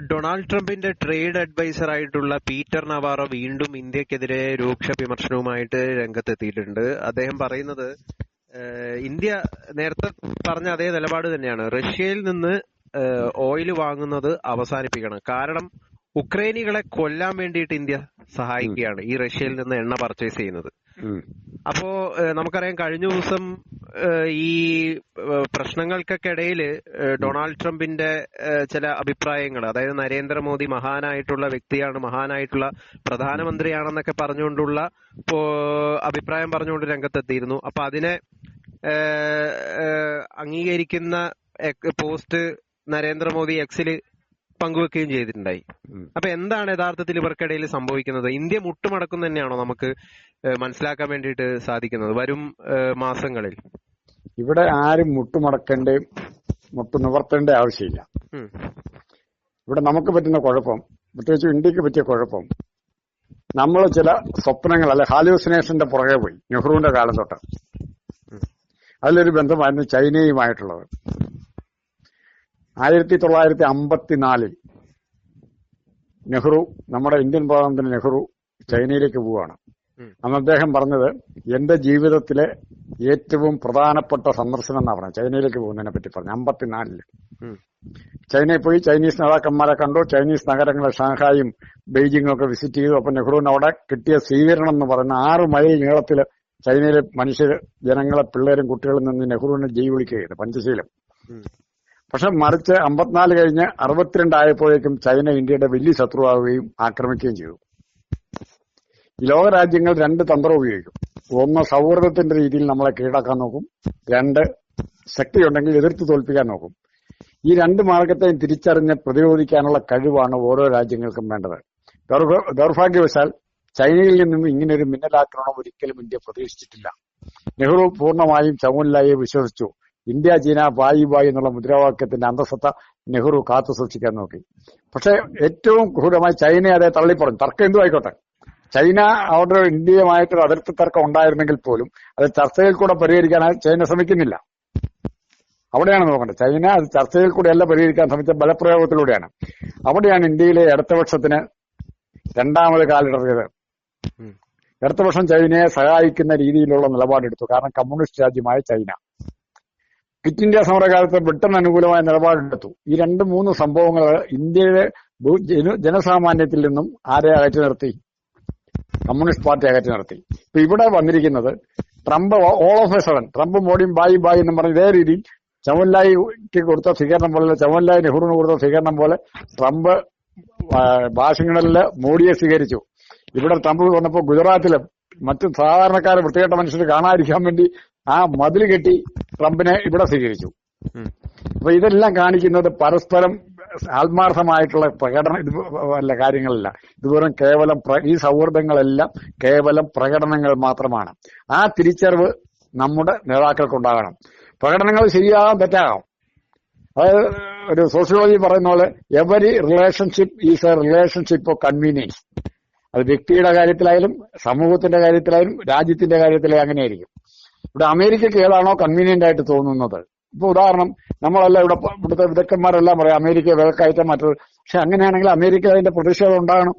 Donald ട്രംപിന്റെ trade adviser ആയിട്ടുള്ള Peter Navarro വീണ്ടും ഇന്ത്യക്കെതിരെ രൂക്ഷ വിമർശനവുമായിട്ട് രംഗത്തെത്തിയിട്ടുണ്ട്. അദ്ദേഹം പറയുന്നത് ഇന്ത്യ നേരത്തെ പറഞ്ഞ അതേ നിലപാട് തന്നെയാണ്. റഷ്യയിൽ നിന്ന് ഓയിൽ വാങ്ങുന്നത് അവസാനിപ്പിക്കണം. കാരണം ഉക്രൈനികളെ കൊല്ലാൻ വേണ്ടിയിട്ട് ഇന്ത്യ സഹായിക്കുകയാണ് ഈ റഷ്യയിൽ നിന്ന് എണ്ണ പർച്ചേസ് ചെയ്യുന്നത്. അപ്പോ നമുക്കറിയാം കഴിഞ്ഞ ദിവസം ഈ പ്രശ്നങ്ങൾക്കൊക്കെ ഇടയിൽ ഡൊണാൾഡ് ട്രംപിന്റെ ചില അഭിപ്രായങ്ങൾ അതായത് നരേന്ദ്രമോദി മഹാനായിട്ടുള്ള വ്യക്തിയാണ് മഹാനായിട്ടുള്ള പ്രധാനമന്ത്രിയാണെന്നൊക്കെ പറഞ്ഞുകൊണ്ടുള്ള അഭിപ്രായം പറഞ്ഞുകൊണ്ട് രംഗത്തെത്തിയിരുന്നു. അപ്പൊ അതിനെ അംഗീകരിക്കുന്ന പോസ്റ്റ് നരേന്ദ്രമോദി എക്സിൽ പങ്കുവെക്കുകയും ചെയ്തിട്ടുണ്ടായി. അപ്പൊ എന്താണ് യഥാർത്ഥത്തിൽ ഇവർക്കിടയിൽ സംഭവിക്കുന്നത്? ഇന്ത്യ മുട്ടുമടക്കും തന്നെയാണോ നമുക്ക് മനസ്സിലാക്കാൻ വേണ്ടിയിട്ട് സാധിക്കുന്നത് വരും മാസങ്ങളിൽ? ഇവിടെ ആരും മുട്ടുമടക്കേണ്ട മുട്ടു നിവർത്തേണ്ട ആവശ്യമില്ല. ഇവിടെ നമുക്ക് പറ്റുന്ന കുഴപ്പം പ്രത്യേകിച്ച് ഇന്ത്യയ്ക്ക് പറ്റിയ കുഴപ്പം നമ്മൾ ചില സ്വപ്നങ്ങൾ അല്ലെ ഹാലൂസിനേഷന്റെ പുറകെ പോയി നെഹ്റുവിന്റെ കാലം തൊട്ട്. അതിലൊരു ബന്ധമായിരുന്നു ചൈനയുമായിട്ടുള്ളത്. ആയിരത്തി തൊള്ളായിരത്തി അമ്പത്തിനാലിൽ നെഹ്റു നമ്മുടെ ഇന്ത്യൻ പ്രധാനമന്ത്രി നെഹ്റു ചൈനയിലേക്ക് പോവുകയാണ്. അന്ന് അദ്ദേഹം പറഞ്ഞത് എന്റെ ജീവിതത്തിലെ ഏറ്റവും പ്രധാനപ്പെട്ട സന്ദർശനം എന്നാ പറഞ്ഞത്. ചൈനയിലേക്ക് പോകുന്നതിനെ പറ്റി പറഞ്ഞു. അമ്പത്തിനാലിൽ. ചൈനയിൽ പോയി ചൈനീസ് നേതാക്കന്മാരെ കണ്ടു. ചൈനീസ് നഗരങ്ങളെ ഷാങ്ഹായും ബെയ്ജിങ്ങും ഒക്കെ വിസിറ്റ് ചെയ്തു. അപ്പൊ നെഹ്റുവിന് അവിടെ കിട്ടിയ സ്വീകരണം എന്ന് പറയുന്ന ആറ് മൈൽ നീളത്തിൽ ചൈനയിലെ മനുഷ്യർ ജനങ്ങളെ പിള്ളേരും കുട്ടികളും നിന്ന് നെഹ്റുവിനെ വിളിക്കുകയായിരുന്നു പഞ്ചശീലം. പക്ഷെ മറിച്ച് അമ്പത്തിനാല് കഴിഞ്ഞ് അറുപത്തിരണ്ടായപ്പോഴേക്കും ചൈന ഇന്ത്യയുടെ വലിയ ശത്രുവാകുകയും ആക്രമിക്കുകയും ചെയ്തു. ലോകരാജ്യങ്ങൾ രണ്ട് തന്ത്രം ഉപയോഗിക്കും. ഒന്ന് സൗഹൃദത്തിന്റെ രീതിയിൽ നമ്മളെ കീഴടക്കാൻ നോക്കും. രണ്ട് ശക്തിയുണ്ടെങ്കിൽ എതിർത്ത് തോൽപ്പിക്കാൻ നോക്കും. ഈ രണ്ട് മാർഗത്തെയും തിരിച്ചറിഞ്ഞ് പ്രതിരോധിക്കാനുള്ള കഴിവാണ് ഓരോ രാജ്യങ്ങൾക്കും വേണ്ടത്. ദൗർഭ- ദൗർഭാഗ്യവശാൽ ചൈനയിൽ നിന്നും ഇങ്ങനെ ഒരു മിന്നലാക്രമണം ഒരിക്കലും ഇന്ത്യ പ്രതീക്ഷിച്ചിട്ടില്ല. നെഹ്റു പൂർണമായും ചമുല്ലായെ വിശ്വസിച്ചു. ഇന്ത്യ ചീന ബായി ബായി എന്നുള്ള മുദ്രാവാക്യത്തിന്റെ അന്തസത്ത നെഹ്റു കാത്തു സൂക്ഷിക്കാൻ നോക്കി. പക്ഷെ ഏറ്റവും ക്രൂരമായി ചൈന അതേ തള്ളിപ്പറഞ്ഞു. തർക്കം എന്തു ആയിക്കോട്ടെ. ചൈന അവരുടെ ഇന്ത്യയുമായിട്ടൊരു അതിർത്തി തർക്കം ഉണ്ടായിരുന്നെങ്കിൽ പോലും അത് ചർച്ചയിൽ കൂടെ പരിഹരിക്കാൻ ചൈന ശ്രമിക്കുന്നില്ല. അവിടെയാണ് നോക്കേണ്ടത്. ചൈന അത് ചർച്ചയിൽ കൂടെയല്ല പരിഹരിക്കാൻ ശ്രമിച്ച ബലപ്രയോഗത്തിലൂടെയാണ്. അവിടെയാണ് ഇന്ത്യയിലെ ഇടതുപക്ഷത്തിന് രണ്ടാമത് കാലിടറിയത്. ഇടതുപക്ഷം ചൈനയെ സഹായിക്കുന്ന രീതിയിലുള്ള നിലപാടെടുത്തു. കാരണം കമ്മ്യൂണിസ്റ്റ് രാജ്യമായ ചൈന. ക്വിറ്റ് ഇന്ത്യ സമരകാലത്ത് ബ്രിട്ടൻ അനുകൂലമായ നിലപാടെടുത്തു. ഈ രണ്ട് മൂന്ന് സംഭവങ്ങൾ ഇന്ത്യയുടെ ജനസാമാന്യത്തിൽ നിന്നും ആരെ അകറ്റി നിർത്തി? കമ്മ്യൂണിസ്റ്റ് പാർട്ടി അകറ്റി നിർത്തി. ഇപ്പൊ ഇവിടെ വന്നിരിക്കുന്നത് Trump all of a sudden Trump മോഡിയും ബായി ബായി എന്ന് പറഞ്ഞ ഇതേ രീതിയിൽ ചമൻലായിക്ക് കൊടുത്ത സ്വീകരണം പോലെ ചമൻലായി നെഹ്റുവിന് കൊടുത്ത സ്വീകരണം പോലെ ട്രംപ് വാഷിങ്ടണിൽ മോഡിയെ സ്വീകരിച്ചു. ഇവിടെ ട്രംപ് വന്നപ്പോ ഗുജറാത്തിലും മറ്റു സാധാരണക്കാരെ വൃത്തികെട്ട മനുഷ്യർ കാണാതിരിക്കാൻ വേണ്ടി ആ മതിൽ കെട്ടി ട്രംപിനെ ഇവിടെ സ്വീകരിച്ചു. അപ്പൊ ഇതെല്ലാം കാണിക്കുന്നത് പരസ്പരം ആത്മാർത്ഥമായിട്ടുള്ള പ്രകടന ഇത് അല്ല കാര്യങ്ങളല്ല. ഇത് വെറും കേവലം ഈ സൗഹൃദങ്ങളെല്ലാം കേവലം പ്രകടനങ്ങൾ മാത്രമാണ്. ആ തിരിച്ചറിവ് നമ്മുടെ നേതാക്കൾക്കുണ്ടാകണം. പ്രകടനങ്ങൾ ശരിയാകാം തെറ്റാകാം. അതായത് ഒരു സോഷ്യോളജി പറയുന്ന പോലെ every relationship is a relationship of convenience അത് വ്യക്തിയുടെ കാര്യത്തിലായാലും സമൂഹത്തിന്റെ കാര്യത്തിലായാലും രാജ്യത്തിന്റെ കാര്യത്തിലായാലും അങ്ങനെയായിരിക്കും. ഇവിടെ അമേരിക്കക്ക് ഏതാണോ കൺവീനിയന്റ് ആയിട്ട് തോന്നുന്നത്. ഇപ്പൊ ഉദാഹരണം നമ്മളല്ല ഇവിടെ ഇവിടുത്തെ വിദഗ്ധന്മാരെല്ലാം പറയാം അമേരിക്ക വിലക്കയറ്റം മറ്റൊരു പക്ഷെ അങ്ങനെയാണെങ്കിൽ അമേരിക്ക അതിന്റെ പ്രതിഷേധം ഉണ്ടാകണം.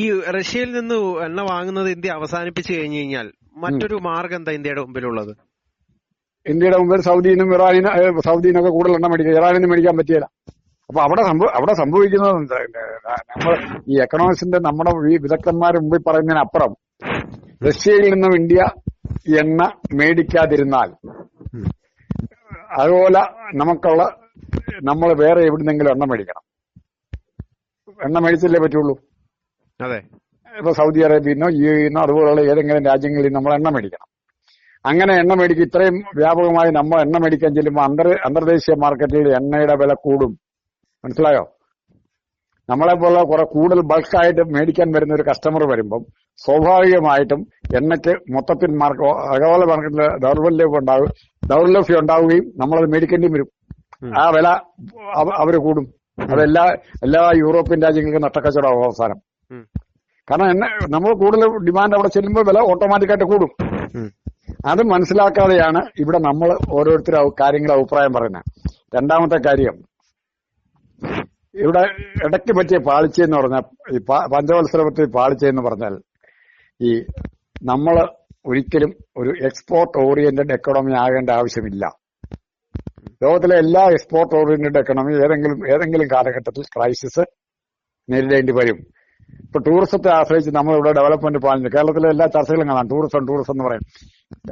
ഈ റഷ്യയിൽ നിന്ന് എണ്ണ വാങ്ങുന്നത് ഇന്ത്യ അവസാനിപ്പിച്ചു കഴിഞ്ഞു കഴിഞ്ഞാൽ മറ്റൊരു മാർഗം എന്താ ഇന്ത്യയുടെ മുമ്പിലുള്ളത്? ഇന്ത്യയുടെ മുമ്പിൽ സൗദിനും ഇറാനും സൗദിനൊക്കെ കൂടുതൽ എണ്ണ മേടിക്കുക ഇറാനിന് മേടിക്കാൻ പറ്റിയില്ല. അപ്പൊ അവിടെ അവിടെ സംഭവിക്കുന്നത്? നമ്മൾ ഈ എക്കണോമിക്സിന്റെ നമ്മുടെ ഈ വിദഗ്ധന്മാർ മുമ്പിൽ പറയുന്നതിനപ്പുറം റഷ്യയിൽ നിന്നും ഇന്ത്യ എണ്ണ മേടിക്കാതിരുന്നാൽ. അതുപോലെ നമുക്കുള്ള നമ്മൾ വേറെ എവിടുന്നെങ്കിലും എണ്ണ മേടിക്കണം. എണ്ണ മേടിച്ചല്ലേ പറ്റുള്ളൂ? അതെ. ഇപ്പൊ സൗദി അറേബ്യന്നോ യു നിന്നോ അതുപോലുള്ള ഏതെങ്കിലും രാജ്യങ്ങളിൽ നമ്മൾ എണ്ണ മേടിക്കണം. അങ്ങനെ എണ്ണ മേടിക്കും ഇത്രയും വ്യാപകമായി നമ്മൾ എണ്ണ മേടിക്കാൻ ചെല്ലുമ്പോൾ അന്തർ അന്തർദേശീയ മാർക്കറ്റിൽ എണ്ണയുടെ വില കൂടും. മനസ്സിലായോ? നമ്മളെ പോലെ കുറെ കൂടുതൽ ബൾക്കായിട്ട് മേടിക്കാൻ വരുന്ന ഒരു കസ്റ്റമർ വരുമ്പം സ്വാഭാവികമായിട്ടും എണ്ണയ്ക്ക് മൊത്തത്തിൽ മാർക്ക് അകോല മാർക്കറ്റിൽ ദൗർബല്യം ഉണ്ടാകും ദൗർലഭ്യം ഉണ്ടാവുകയും നമ്മളത് മേടിക്കേണ്ടി വരും. ആ വില അവ- അവർ കൂടും അതെല്ലാ എല്ലാ യൂറോപ്യൻ രാജ്യങ്ങൾക്കും നട്ടക്കച്ചവടം അവസാനം. കാരണം എന്നെ നമ്മൾ കൂടുതൽ ഡിമാൻഡ് അവിടെ ചെല്ലുമ്പോൾ വില ഓട്ടോമാറ്റിക്കായിട്ട് കൂടും. അത് മനസ്സിലാക്കാതെയാണ് ഇവിടെ നമ്മൾ ഓരോരുത്തരും കാര്യങ്ങൾ അഭിപ്രായം പറയുന്നത് രണ്ടാമത്തെ കാര്യം ഇവിടെ ഇടയ്ക്ക് പറ്റിയ പാളിച്ചെന്ന് പറഞ്ഞ പറഞ്ഞാൽ ഈ പ- പഞ്ചവത്സര പറ്റിയ പാളിച്ച പറഞ്ഞാൽ ഈ നമ്മൾ ഒരിക്കലും ഒരു എക്സ്പോർട്ട് ഓറിയന്റഡ് എക്കണോമി ആകേണ്ട ആവശ്യമില്ല. ലോകത്തിലെ എല്ലാ എക്സ്പോർട്ട് ഓറിയന്റഡ് എക്കണോമി ഏതെങ്കിലും ഏതെങ്കിലും കാലഘട്ടത്തിൽ ക്രൈസിസ് നേരിടേണ്ടി വരും. ഇപ്പൊ ടൂറിസത്തെ ആശ്രയിച്ച് നമ്മൾ ഇവിടെ ഡെവലപ്മെന്റ് പാലിന് കേരളത്തിലെ എല്ലാ ചർച്ചകളും കാണാം. ടൂറിസം ടൂറിസം എന്ന് പറയും.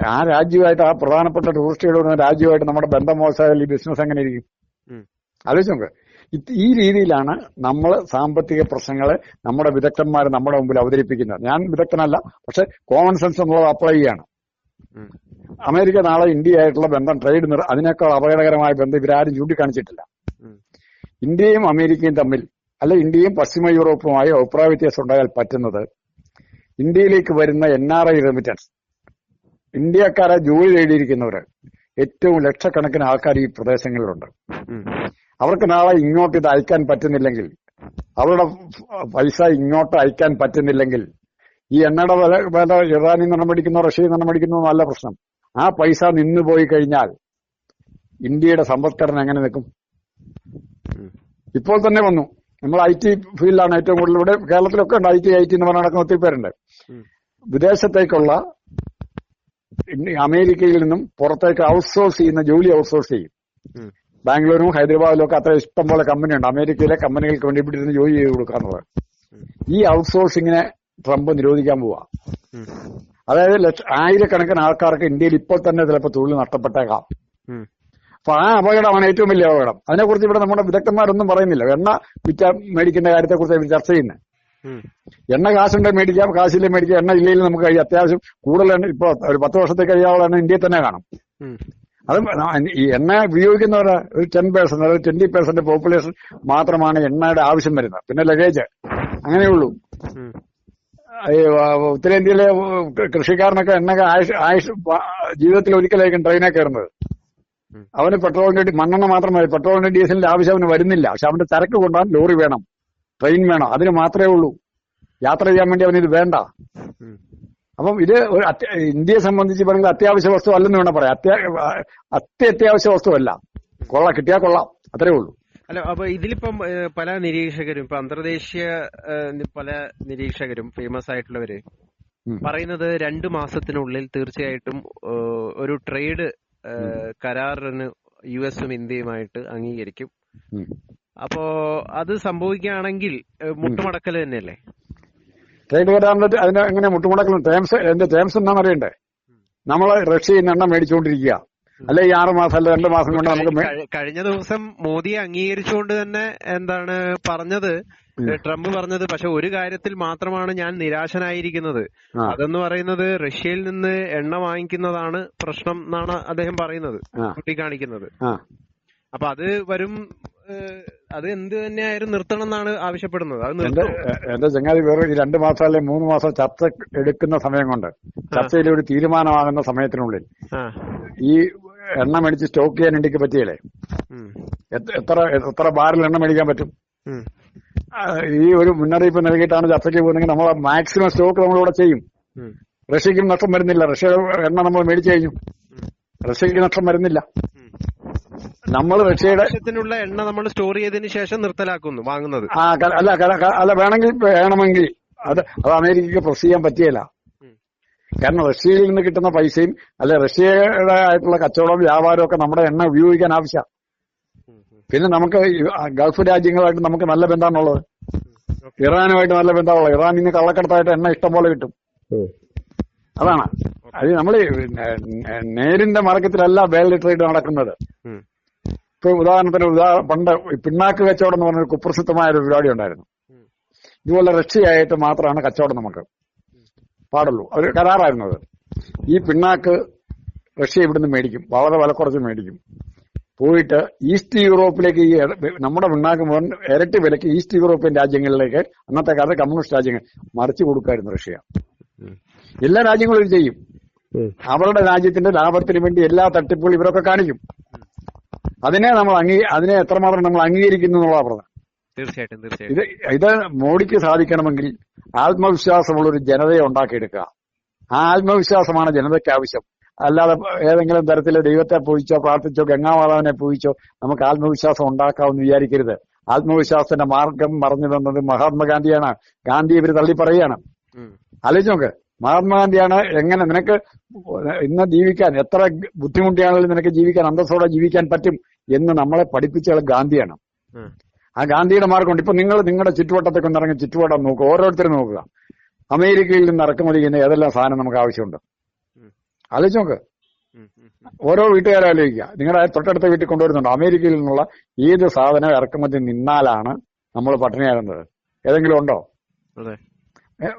ആ രാജ്യമായിട്ട് ആ പ്രധാനപ്പെട്ട ടൂറിസ്റ്റുകൾ വരുന്ന രാജ്യമായിട്ട് നമ്മുടെ ബന്ധം മോശമായാലും ഈ ബിസിനസ് എങ്ങനെ ഇരിക്കും? ആലോചിച്ചു നോക്ക്. ഈ രീതിയിലാണ് നമ്മൾ സാമ്പത്തിക പ്രശ്നങ്ങളെ നമ്മുടെ വിദഗ്ധന്മാർ നമ്മുടെ മുമ്പിൽ അവതരിപ്പിക്കുന്നത്. ഞാൻ വിദഗ്ധനല്ല പക്ഷെ കോമൺ സെൻസ് എന്നുള്ളത് അപ്ലൈ ചെയ്യാണ്. അമേരിക്ക നാളെ ഇന്ത്യയായിട്ടുള്ള ബന്ധം ട്രേഡ് നിർ അതിനേക്കാൾ അപകടകരമായ ബന്ധം ഇവരാരും ചൂണ്ടിക്കാണിച്ചിട്ടില്ല. ഇന്ത്യയും അമേരിക്കയും തമ്മിൽ അല്ല ഇന്ത്യയും പശ്ചിമ യൂറോപ്പുമായി അഭിപ്രായ വ്യത്യാസം ഉണ്ടായാൽ പറ്റുന്നത് ഇന്ത്യയിലേക്ക് വരുന്ന എൻ ആർ ഐ റെമിറ്റൻസ് ഇന്ത്യക്കാരെ ജോലി തേടിയിരിക്കുന്നവര് ഏറ്റവും ലക്ഷക്കണക്കിന് ആൾക്കാർ ഈ പ്രദേശങ്ങളിലുണ്ട്. അവർക്ക് നാളെ ഇങ്ങോട്ട് ഇത് അയക്കാൻ പറ്റുന്നില്ലെങ്കിൽ അവരുടെ പൈസ ഇങ്ങോട്ട് അയക്കാൻ പറ്റുന്നില്ലെങ്കിൽ ഈ എണ്ണയുടെ വില വില ഇറാനിൽ നിന്ന് മേടിക്കുന്നോ റഷ്യയിൽ നിന്ന് മേടിക്കുന്നോ നല്ല പ്രശ്നം. ആ പൈസ നിന്നു പോയി കഴിഞ്ഞാൽ ഇന്ത്യയുടെ സമ്പദ്ഘടന എങ്ങനെ നിൽക്കും? ഇപ്പോൾ തന്നെ വന്നു. നമ്മൾ ഐ ടി ഫീൽഡാണ് ഏറ്റവും കൂടുതൽ ഇവിടെ കേരളത്തിലൊക്കെ ഉണ്ട്. ഐ ടി ഐ ടി എന്ന് പറഞ്ഞ നടക്കുന്ന ഒത്തിരി പേരുണ്ട്. വിദേശത്തേക്കുള്ള അമേരിക്കയിൽ നിന്നും പുറത്തേക്ക് ഔട്ട്സോഴ്സ് ചെയ്യുന്ന ജോലി ഔട്ട്സോഴ്സ് ചെയ്യും. ബാംഗ്ലൂരും ഹൈദരാബാദിലും ഒക്കെ അത്ര ഇഷ്ടം പോലെ കമ്പനിയുണ്ട്. അമേരിക്കയിലെ കമ്പനികൾക്ക് വേണ്ടി ഇവിടെ ഇരുന്ന് ജോലി ചെയ്ത് കൊടുക്കാന്നുള്ളത്. ഈ ഔട്ട്സോഴ്സിങ്ങിനെ ട്രംപ് നിരോധിക്കാൻ പോവാ. അതായത് ആയിരക്കണക്കിന് ആൾക്കാർക്ക് ഇന്ത്യയിൽ ഇപ്പോൾ തന്നെ ചിലപ്പോൾ തൊഴിൽ നഷ്ടപ്പെട്ടേക്കാം. അപ്പൊ ആ അപകടമാണ് ഏറ്റവും വലിയ അപകടം. അതിനെക്കുറിച്ച് ഇവിടെ നമ്മുടെ വിദഗ്ധന്മാരൊന്നും പറയുന്നില്ല. എണ്ണ വിറ്റ മേടിക്കുന്ന കാര്യത്തെക്കുറിച്ച് ഇവർ ചർച്ച ചെയ്യുന്നത്. എണ്ണ കാശുണ്ടെ മേടിക്കാം കാശില്ല മേടിക്കാം എണ്ണ ഇല്ലെങ്കിൽ നമുക്ക് കഴിയാം. അത്യാവശ്യം കൂടുതൽ ഇപ്പൊ ഒരു പത്ത് വർഷത്തേക്ക് കഴിയാവുള്ള എണ്ണ ഇന്ത്യയിൽ തന്നെ കാണും. അത് ഈ എണ്ണ ഉപയോഗിക്കുന്നവര് ഒരു ടെൻ പേഴ്സൺ അതായത് ട്വന്റി പേഴ്സന്റ് പോപ്പുലേഷൻ മാത്രമാണ് എണ്ണയുടെ ആവശ്യം വരുന്നത്. പിന്നെ ലഗേജ് അങ്ങനെയുള്ളൂ ഉത്തരേന്ത്യയിലെ കൃഷിക്കാരനൊക്കെ എണ്ണ ആയുഷ് ജീവിതത്തിൽ ഒരിക്കലായിരിക്കും ട്രെയിനെ കയറുന്നത്. അവന് പെട്രോളിന്റെ മണ്ണെണ്ണ മാത്രം മതി പെട്രോളിന്റെ ഡീസലിന്റെ ആവശ്യം അവന് വരുന്നില്ല. പക്ഷെ അവന്റെ ചരക്ക് കൊണ്ടുപോകാൻ ലോറി വേണം. ട്രെയിൻ വേണം. അതിന് മാത്രമേ ഉള്ളൂ. യാത്ര ചെയ്യാൻ വേണ്ടി അവന് ഇത് വേണ്ട. അപ്പം ഇത് ഒരു ഇന്ത്യയെ സംബന്ധിച്ച് പറയുന്നത് അത്യാവശ്യ വസ്തു അല്ലെന്ന് വേണം പറയാം. അത്യാ അത്യ അത്യാവശ്യ വസ്തുവല്ല. കൊള്ളാം കിട്ടിയാൽ കൊള്ളാം. അത്രേ ഉള്ളൂ. അല്ല അപ്പൊ ഇതിലിപ്പം പല നിരീക്ഷകരും ഇപ്പൊ അന്തർദേശീയ പല നിരീക്ഷകരും ഫേമസ് ആയിട്ടുള്ളവര്. പറയുന്നത് രണ്ടു മാസത്തിനുള്ളിൽ തീർച്ചയായിട്ടും ഒരു ട്രേഡ് കരാറിന് യു എസും ഇന്ത്യയുമായിട്ട് അംഗീകരിക്കും. അപ്പോ അത് സംഭവിക്കുകയാണെങ്കിൽ മുട്ടുമടക്കൽ തന്നെയല്ലേ? ട്രേഡ് വരാൻ അതിന് എങ്ങനെ മുട്ടുമുടക്കണം ടേംസ് എന്റെ ടേംസ് എന്താണെന്ന് അറിയണ്ടേ നമ്മൾ റഷ്യയിൽ നിന്ന് എണ്ണ മേടിച്ചുകൊണ്ടിരിക്കുക. അല്ലെ ഈ ആറ് മാസം അല്ല രണ്ട് മാസം കൊണ്ട് നമുക്ക് കഴിഞ്ഞ ദിവസം മോദിയെ അംഗീകരിച്ചുകൊണ്ട് തന്നെ എന്താണ് പറഞ്ഞത്? ട്രംപ് പറഞ്ഞത് പക്ഷെ ഒരു കാര്യത്തിൽ മാത്രമാണ് ഞാൻ നിരാശനായിരിക്കുന്നത്. അതെന്ന് പറയുന്നത് റഷ്യയിൽ നിന്ന് എണ്ണ വാങ്ങിക്കുന്നതാണ് പ്രശ്നം എന്നാണ് അദ്ദേഹം പറയുന്നത്. ചൂണ്ടിക്കാണിക്കുന്നത്. അപ്പൊ അത് വരും അത് എന്ത് തന്നെയായാലും നിർത്തണം എന്നാണ് ആവശ്യപ്പെടുന്നത്. അത് എന്റെ നിർത്തും. എന്റെ ചങ്ങാതി വേറെ രണ്ട് മാസം അല്ലെങ്കിൽ മൂന്ന് മാസം ചർച്ച എടുക്കുന്ന സമയം കൊണ്ട് ചർച്ചയിൽ ഒരു തീരുമാനമാകുന്ന സമയത്തിനുള്ളിൽ ആ. ഈ എണ്ണ മേടിച്ച് സ്റ്റോക്ക് ചെയ്യാൻ ഇന്ത്യയ്ക്ക് പറ്റിയല്ലേ? ഉം. എത്ര- എത്ര എത്ര ബാറിൽ എണ്ണ മേടിക്കാൻ പറ്റും? ഉം. ആ, ഈ ഒരു മുന്നറിയിപ്പ് നൽകിയിട്ടാണ് ചർച്ചയ്ക്ക് പോകുന്നെങ്കിൽ നമ്മൾ മാക്സിമം സ്റ്റോക്ക് നമ്മൾ നമ്മളിവിടെ ചെയ്യും. ഉം. റഷ്യക്കും നഷ്ടം വരുന്നില്ല. റഷ്യ എണ്ണ നമ്മൾ മേടിച്ചു കഴിഞ്ഞു. റഷ്യക്ക് നഷ്ടം വരുന്നില്ല. ഉം. നമ്മൾ റഷ്യയുടെ എണ്ണ നമ്മൾ സ്റ്റോർ ചെയ്തതിന് ശേഷം നിർത്തലാക്കുന്നു വാങ്ങുന്നത്. ആ അല്ല അല്ല വേണമെങ്കിൽ വേണമെങ്കിൽ. അത് അത് അമേരിക്കക്ക് പ്രസ് ചെയ്യാൻ പറ്റിയല്ല. കാരണം റഷ്യയിൽ നിന്ന് കിട്ടുന്ന പൈസയും അല്ലെ റഷ്യയുടെ ആയിട്ടുള്ള കച്ചവടവും വ്യാപാരവും ഒക്കെ നമ്മുടെ എണ്ണ ഉപയോഗിക്കാൻ ആവശ്യമാണ്. പിന്നെ നമുക്ക് ഗൾഫ് രാജ്യങ്ങളായിട്ട് നമുക്ക് നല്ല ബന്ധമാണുള്ളത്. ഇറാനുമായിട്ട് നല്ല ബന്ധമുള്ളത് ഇറാൻ നിന്ന് കള്ളക്കടത്തായിട്ട് എണ്ണ ഇഷ്ടം പോലെ കിട്ടും. അതാണ്. അത് നമ്മൾ നേരിന്റെ മാർഗത്തിലല്ല വേൾഡ് ട്രേഡ് നടക്കുന്നത്. ഇപ്പൊ ഉദാഹരണത്തിന് ഉദാഹരണം പണ്ട് പിണ്ണാക്ക് കച്ചവടം എന്ന് പറഞ്ഞൊരു കുപ്രസിദ്ധമായ ഒരു പരിപാടി ഉണ്ടായിരുന്നു. ഇതുപോലെ റഷ്യയായിട്ട് മാത്രമാണ് കച്ചവടം നമുക്ക് പാടുള്ളൂ. അവർ കരാറായിരുന്നു അത്. ഈ പിണ്ണാക്ക് റഷ്യ ഇവിടുന്ന് മേടിക്കും. വളരെ വില കുറച്ച് മേടിക്കും. പോയിട്ട് ഈസ്റ്റ് യൂറോപ്പിലേക്ക് ഈ നമ്മുടെ പിണ്ണാക്ക് മുഴുവൻ ഇരട്ടി വിലക്ക് ഈസ്റ്റ് യൂറോപ്യൻ രാജ്യങ്ങളിലേക്ക് അന്നത്തെ കാലത്ത് കമ്മ്യൂണിസ്റ്റ് രാജ്യങ്ങൾ മറിച്ചു കൊടുക്കായിരുന്നു റഷ്യ. എല്ലാ രാജ്യങ്ങളും ഇത് ചെയ്യും. അവരുടെ രാജ്യത്തിന്റെ ലാഭത്തിന് വേണ്ടി എല്ലാ തട്ടിപ്പുകളും ഇവരൊക്കെ കാണിക്കും. അതിനെ നമ്മൾ അംഗീ അതിനെ എത്രമാത്രം നമ്മൾ അംഗീകരിക്കുന്നു എന്നുള്ളതാണ് പ്രധാനം. തീർച്ചയായിട്ടും തീർച്ചയായിട്ടും. ഇത് ഇത് മോഡിക്ക് സാധിക്കണമെങ്കിൽ ആത്മവിശ്വാസമുള്ള ഒരു ജനതയെ ഉണ്ടാക്കിയെടുക്കുക. ആ ആത്മവിശ്വാസമാണ് ജനതയ്ക്ക് ആവശ്യം. അല്ലാതെ ഏതെങ്കിലും തരത്തിൽ ദൈവത്തെ പൂജിച്ചോ പ്രാർത്ഥിച്ചോ ഗംഗാമാതാവിനെ പൂജിച്ചോ നമുക്ക് ആത്മവിശ്വാസം ഉണ്ടാക്കാമെന്ന് വിചാരിക്കരുത്. ആത്മവിശ്വാസത്തിന്റെ മാർഗം പറഞ്ഞു തന്നത് മഹാത്മാഗാന്ധിയാണ്. ഗാന്ധി ഇവർ തള്ളി പറയുകയാണ്. ആലോചിച്ച് നോക്ക്. മഹാത്മാഗാന്ധിയാണ് എങ്ങനെ നിനക്ക് ഇന്ന് ജീവിക്കാൻ എത്ര ബുദ്ധിമുട്ടിയാണെങ്കിലും നിനക്ക് ജീവിക്കാൻ അന്തസ്സോടെ ജീവിക്കാൻ പറ്റും. എന്ന് നമ്മളെ പഠിപ്പിച്ച ആൾ ഗാന്ധിയാണ് ആ ഗാന്ധിയുടെ മാർഗമുണ്ട്. ഇപ്പൊ നിങ്ങൾ നിങ്ങളുടെ ചുറ്റുവട്ടത്തേക്ക് ഒന്ന് ഇറങ്ങി ചുറ്റുവട്ടം നോക്കുക ഓരോരുത്തരും നോക്കുക. അമേരിക്കയിൽ നിന്ന് ഇറക്കുമതി ചെയ്യുന്ന ഏതെല്ലാം സാധനം നമുക്ക് ആവശ്യമുണ്ട്. ആലോചിച്ച് നോക്ക്. ഓരോ വീട്ടുകാരെ ആലോചിക്കുക. നിങ്ങളുടെ തൊട്ടടുത്ത വീട്ടിൽ കൊണ്ടുവരുന്നുണ്ട്? അമേരിക്കയിൽ നിന്നുള്ള ഏത് സാധനം ഇറക്കുമതി നിന്നാലാണ് നമ്മൾ പട്ടിണിയാകുന്നത്? ഏതെങ്കിലും ഉണ്ടോ?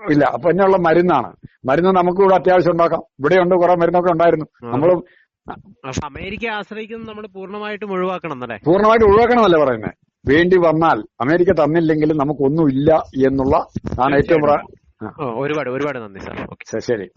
ഇല്ല. അപ്പൊ എന്നുള്ള മരുന്നാണ്. മരുന്ന് നമുക്ക് ഇവിടെ അത്യാവശ്യം ഉണ്ടാക്കാം. ഇവിടെയുണ്ട്. കുറെ മരുന്നൊക്കെ ഉണ്ടായിരുന്നു. നമ്മൾ അപ്പൊ അമേരിക്ക ആശ്രയിക്കുന്നത് നമ്മൾ പൂർണമായിട്ടും ഒഴിവാക്കണം എന്നല്ലേ? പൂർണമായിട്ട് ഒഴിവാക്കണമെന്നല്ല പറയുന്നത് വേണ്ടി വന്നാൽ അമേരിക്ക തന്നില്ലെങ്കിലും നമുക്കൊന്നുമില്ല എന്നുള്ള ആണ് ഏറ്റവും ഒരുപാട് ഒരുപാട് നന്ദി സാർ. ശരി.